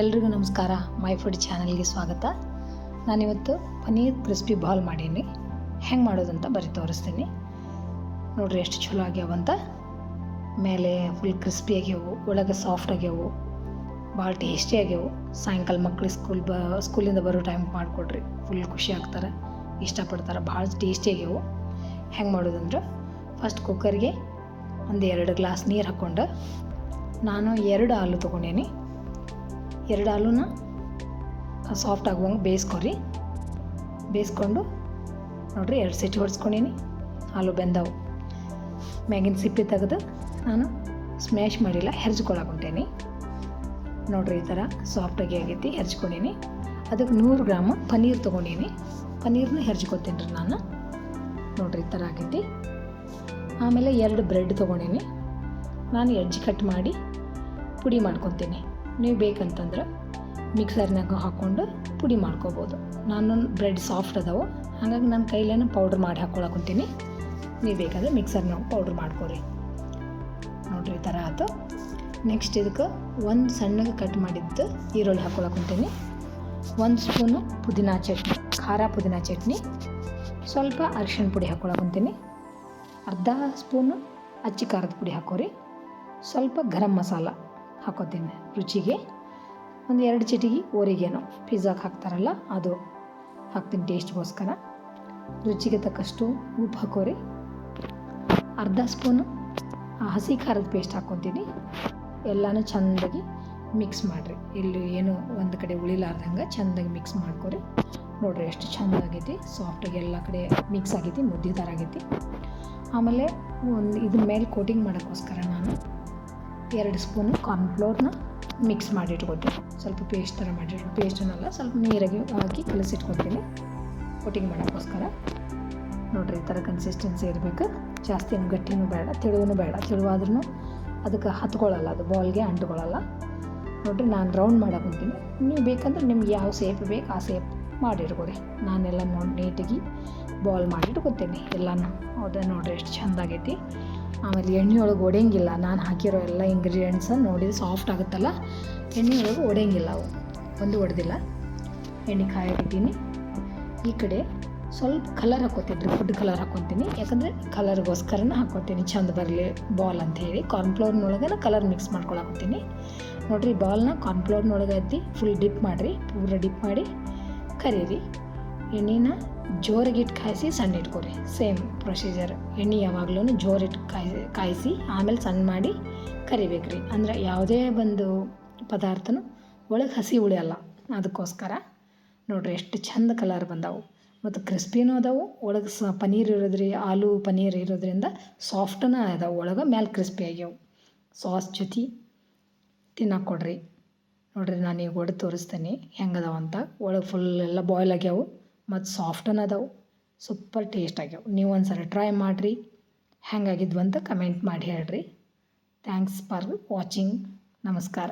ಎಲ್ರಿಗೂ ನಮಸ್ಕಾರ. My food ಚಾನಲ್ಗೆ ಸ್ವಾಗತ. ನಾನಿವತ್ತು ಪನೀರ್ ಕ್ರಿಸ್ಪಿ ಬಾಲ್ ಮಾಡೀನಿ. ಹೆಂಗೆ ಮಾಡೋದಂತ ಬರೀ ತೋರಿಸ್ತೀನಿ. ನೋಡ್ರಿ ಎಷ್ಟು ಚಲೋ ಆಗ್ಯಾವಂತ ಮೇಲೆ ಫುಲ್ ಕ್ರಿಸ್ಪಿ ಆಗ್ಯಾವು, ಒಳಗೆ ಸಾಫ್ಟ್ ಆಗ್ಯಾವು ಭಾಳ ಟೇಸ್ಟಿ ಆಗ್ಯಾವು. ಸಾಯಂಕಾಲ ಮಕ್ಳಿಗೆ ಸ್ಕೂಲ್ ಬ ಸ್ಕೂಲಿಂದ ಬರೋ ಟೈಮ್ ಮಾಡಿಕೊಡ್ರಿ. ಫುಲ್ ಖುಷಿ ಆಗ್ತಾರೆ, ಇಷ್ಟಪಡ್ತಾರೆ ಭಾಳ ಟೇಸ್ಟಿ ಆಗ್ಯಾವು. ಹೆಂಗೆ ಮಾಡೋದಂದ್ರೆ ಫಸ್ಟ್ ಕುಕ್ಕರ್ಗೆ ಒಂದು ಎರಡು ಗ್ಲಾಸ್ ನೀರು ಹಾಕ್ಕೊಂಡು ನಾನು ಎರಡು ಹಾಲು ತೊಗೊಂಡೇನಿ. ಎರಡು ಹಾಲೂನ ಸಾಫ್ಟ್ ಆಗುವಂಗೆ ಬೇಯಿಸ್ಕೊರಿ. ಬೇಯಿಸ್ಕೊಂಡು ನೋಡಿರಿ ಎರಡು ಸಿಟಿ ಹೊಡ್ಸ್ಕೊಂಡೀನಿ. ಹಾಲು ಬೆಂದವು. ಮ್ಯಾಗಿನ ಸಿಪ್ಪೆ ತೆಗೆದು ನಾನು ಸ್ಮ್ಯಾಶ್ ಮಾಡಿಲ್ಲ ಹೆರ್ಜ್ಕೊಳಕೊಂಟೇನಿ ನೋಡಿರಿ ಈ ಥರ ಸಾಫ್ಟಾಗಿ ಆಗೈತಿ, ಹೆರ್ಚ್ಕೊಂಡೀನಿ. ಅದಕ್ಕೆ ನೂರು ಗ್ರಾಮ್ ಪನ್ನೀರ್ ತೊಗೊಂಡೀನಿ. ಪನ್ನೀರ್ನ ಹೆರ್ಜ್ಕೊತೀನಿ ರೀ ನಾನು. ನೋಡಿರಿ ಈ ಥರ ಆಗೈತಿ. ಆಮೇಲೆ ಎರಡು ಬ್ರೆಡ್ ತೊಗೊಂಡೀನಿ. ನಾನು ಎಡ್ಜ್ ಕಟ್ ಮಾಡಿ ಪುಡಿ ಮಾಡ್ಕೊತೀನಿ. ನೀವು ಬೇಕಂತಂದ್ರೆ ಮಿಕ್ಸರ್ನಾಗ ಹಾಕ್ಕೊಂಡು ಪುಡಿ ಮಾಡ್ಕೋಬೋದು. ನಾನು ಬ್ರೆಡ್ ಸಾಫ್ಟ್ ಅದಾವೆ. ಹಾಗಾಗಿ ನನ್ನ ಕೈಲೇನು ಪೌಡ್ರ್ ಮಾಡಿ ಹಾಕ್ಕೊಳಕುಂತೀನಿ ನೀವು ಬೇಕಾದ್ರೆ ಮಿಕ್ಸರ್ನಾಗ ಪೌಡ್ರ್ ಮಾಡ್ಕೊರಿ. ನೋಡ್ರಿ, ಈ ಥರ ಆಯ್ತು ನೆಕ್ಸ್ಟ್ ಇದಕ್ಕೆ ಒಂದು ಸಣ್ಣಗೆ ಕಟ್ ಮಾಡಿದ್ದು ಈರುಳ್ಳಿ ಹಾಕ್ಕೊಳಕುಂತೀನಿ ಒಂದು ಸ್ಪೂನು ಪುದೀನ ಚಟ್ನಿ, ಖಾರ ಪುದೀನ ಚಟ್ನಿ, ಸ್ವಲ್ಪ ಅರಿಶಿಣ ಪುಡಿ ಹಾಕ್ಕೊಳಕುಂತೀನಿ ಅರ್ಧ ಸ್ಪೂನು ಅಚ್ಚಿ ಖಾರದ ಪುಡಿ ಹಾಕೋರಿ. ಸ್ವಲ್ಪ ಗರಂ ಮಸಾಲ. ಹಾಕೋತೀನಿ. ರುಚಿಗೆ ಒಂದು ಎರಡು ಚಿಟಿಗೆ ಓರಿಗೇನೋ. ಪಿಜ್ಜಾಗೆ ಹಾಕ್ತಾರಲ್ಲ, ಅದು ಹಾಕ್ತೀನಿ ಟೇಸ್ಟ್ಗೋಸ್ಕರ ರುಚಿಗೆ ತಕ್ಕಷ್ಟು ಉಪ್ಪು ಹಾಕೋರಿ. ಅರ್ಧ ಸ್ಪೂನು ಹಸಿ ಖಾರದ ಪೇಸ್ಟ್ ಹಾಕ್ಕೊತೀನಿ ಎಲ್ಲನೂ ಚೆಂದಾಗಿ ಮಿಕ್ಸ್ ಮಾಡಿರಿ. ಇಲ್ಲಿ ಏನು ಒಂದು ಕಡೆ ಉಳಿಲಾರ್ದಂಗೆ ಚೆಂದಾಗಿ ಮಿಕ್ಸ್ ಮಾಡ್ಕೊರಿ. ನೋಡ್ರಿ ಎಷ್ಟು ಚೆಂದ ಆಗೈತಿ ಸಾಫ್ಟಾಗಿ ಎಲ್ಲ ಕಡೆ ಮಿಕ್ಸ್ ಆಗೈತಿ, ಮುದ್ದೆ ಥರ ಆಗೈತಿ. ಆಮೇಲೆ ಒಂದು ಇದ್ರ ಮೇಲೆ ಕೋಟಿಂಗ್ ಮಾಡೋಕ್ಕೋಸ್ಕರ ನಾನು ಎರಡು ಸ್ಪೂನು ಕಾರ್ನ್ಫ್ಲೋರ್ನ ಮಿಕ್ಸ್ ಮಾಡಿ ಇಟ್ಕೊತೀನಿ ಸ್ವಲ್ಪ ಪೇಸ್ಟ್ ಥರ ಮಾಡಿ ಪೇಸ್ಟನ್ನೆಲ್ಲ, ಸ್ವಲ್ಪ ನೀರಾಗಿ ಹಾಕಿ ಕಲಸಿಟ್ಕೊತೀನಿ. ಕೋಟಿಂಗ್ ಮಾಡೋಕ್ಕೋಸ್ಕರ. ನೋಡಿರಿ, ಈ ಥರ ಕನ್ಸಿಸ್ಟೆನ್ಸಿ ಇರಬೇಕು. ಜಾಸ್ತಿ ಏನು ಗಟ್ಟಿನೂ ಬೇಡ, ತೆಳುವೂ ಬೇಡ. ತಿಳುವಾದ್ರೂ ಅದಕ್ಕೆ ಹತ್ಕೊಳ್ಳಲ್ಲ, ಅದು ಬಾಲ್ಗೆ ಅಂಟ್ಕೊಳ್ಳಲ್ಲ. ನೋಡಿರಿ, ನಾನು ರೌಂಡ್ ಮಾಡಕೊಂತೀನಿ ನೀವು ಬೇಕಂದ್ರೆ ನಿಮ್ಗೆ ಯಾವ ಸೇಪ್ ಬೇಕು ಆ ಸೇಪ್ ಮಾಡಿಟ್ಕೊರಿ ನಾನೆಲ್ಲ ನೋಡಿ, ನೀಟಾಗಿ ಬಾಲ್ ಮಾಡಿ ಇಟ್ಕೊತೀನಿ ಎಲ್ಲನೂ. ಹೌದಾ? ನೋಡಿರಿ, ಎಷ್ಟು ಚೆಂದಾಗೈತಿ. ಆಮೇಲೆ ಎಣ್ಣೆ ಒಳಗೆ ಒಡೆಯಂಗಿಲ್ಲ. ನಾನು ಹಾಕಿರೋ ಎಲ್ಲ ಇಂಗ್ರೀಡಿಯೆಂಟ್ಸ ನೋಡಿದ್ರೆ ಸಾಫ್ಟ್ ಆಗುತ್ತಲ್ಲ? ಎಣ್ಣೆ ಒಳಗೆ ಒಡೆಯಂಗಿಲ್ಲ ಅವು. ಒಂದು ಒಡೆದಿಲ್ಲ. ಎಣ್ಣೆ ಕಾಯಾಕಿದ್ದೀನಿ. ಈ ಕಡೆ ಸ್ವಲ್ಪ ಕಲರ್ ಹಾಕೋತೀನಿ ಫುಡ್ ಕಲರ್ ಹಾಕ್ಕೊತೀನಿ. ಯಾಕಂದರೆ ಕಲರ್ಗೋಸ್ಕರನ ಹಾಕ್ಕೊತೀನಿ. ಚಂದ ಬರಲಿ ಬಾಲ್ ಅಂತ ಹೇಳಿ. ಕಾರ್ನ್ಫ್ಲೋರ್ನೊಳಗೆ ಕಲರ್ ಮಿಕ್ಸ್ ಮಾಡ್ಕೊಳಕತ್ತೀನಿ. ನೋಡಿರಿ ಬಾಲ್ನ ಕಾರ್ನ್ಫ್ಲೋರ್ನೊಳಗೆ ಅದ್ದಿ ಫುಲ್ ಡಿಪ್ ಮಾಡಿರಿ. ಪೂರ ಡಿಪ್ ಮಾಡಿ ಕರೀರಿ. ಎಣ್ಣೆನ ಜೋರಿಗಿಟ್ಟು ಕಾಯಿಸಿ ಸಣ್ಣ ಇಟ್ಕೊರಿ ಸೇಮ್ ಪ್ರೊಸೀಜರ್ ಎಣ್ಣೆ ಯಾವಾಗಲೂ ಜೋರಿಟ್ಟು ಕಾಯಿಸಿ ಕಾಯಿಸಿ ಆಮೇಲೆ ಸಣ್ಣ ಮಾಡಿ ಕರಿಬೇಕ್ರಿ ಅಂದ್ರೆ ಯಾವುದೇ ಒಂದು ಪದಾರ್ಥನೂ ಒಳಗೆ ಹಸಿ ಉಳಿಯಲ್ಲ ಅದಕ್ಕೋಸ್ಕರ ನೋಡ್ರಿ ಎಷ್ಟು ಚಂದ ಕಲರ್ ಬಂದವು. ಮತ್ತು ಕ್ರಿಸ್ಪಿನೂ ಅದಾವು. ಒಳಗೆ ಸ ಪನೀರ್ ಇರೋದ್ರಿ, ಆಲೂ ಪನ್ನೀರ್ ಇರೋದ್ರಿಂದ ಸಾಫ್ಟನ ಅದಾವು. ಒಳಗೆ ಮ್ಯಾಲೆ ಕ್ರಿಸ್ಪಿ ಆಗ್ಯಾವು. ಸಾಸ್ ಜೊತೆ ತಿನ್ನಕ್ಕೆ ಕೊಡ್ರಿ. ನೋಡ್ರಿ ನಾನು ಈಗ ಒಡೆದು ತೋರಿಸ್ತೇನೆ ಹೆಂಗೆ ಅದಾವಂತ. ಒಳಗೆ ಫುಲ್ ಎಲ್ಲ ಬಾಯ್ಲ್ ಆಗ್ಯಾವು. ಮತ್ತು ಸಾಫ್ಟನ ಅದಾವು. ಸೂಪರ್ ಟೇಸ್ಟ್ ಆಗ್ಯಾವ. ನೀವು ಒಂದು ಸಲ ಟ್ರೈ ಮಾಡಿರಿ. ಹೆಂಗಾಗಿದ್ವು ಅಂತ ಕಮೆಂಟ್ ಮಾಡಿ ಹೇಳ್ರಿ. ಥ್ಯಾಂಕ್ಸ್ ಫಾರ್ ವಾಚಿಂಗ್ ನಮಸ್ಕಾರ.